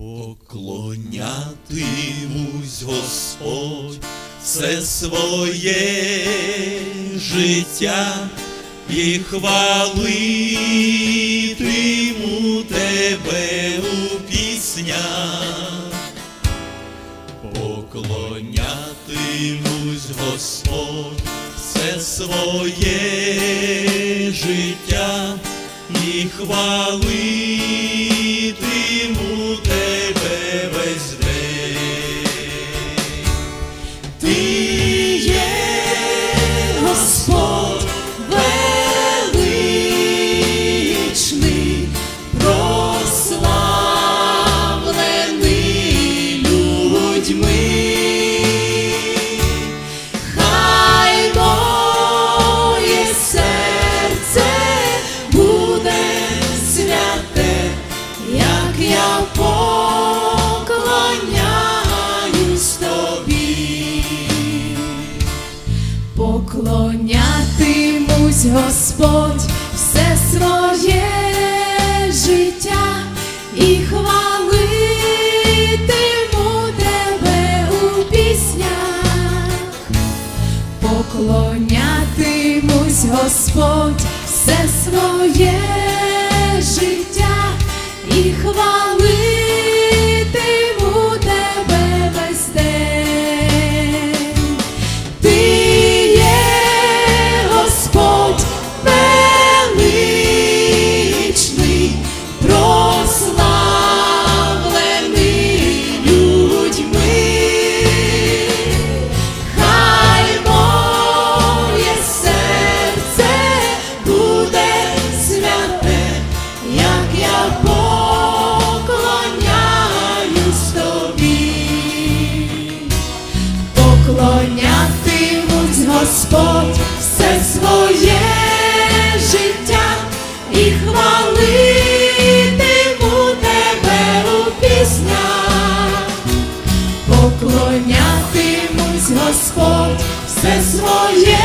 Поклонятимусь Господь все своє життя і хвалитиму тебе у піснях. Поклонятимусь Господь все своє життя і хвалитиму Господь прославлений людьми. Хай моє серце буде святе, як я Поклонятимусь Господь все своє життя і хвалитиму тебе у піснях. Поклонятимусь Господь все своє поклоняюсь тобі. Поклонятимуть Господь все своє життя і хвалитиму тебе у піснях. Поклонятимусь Господь все своє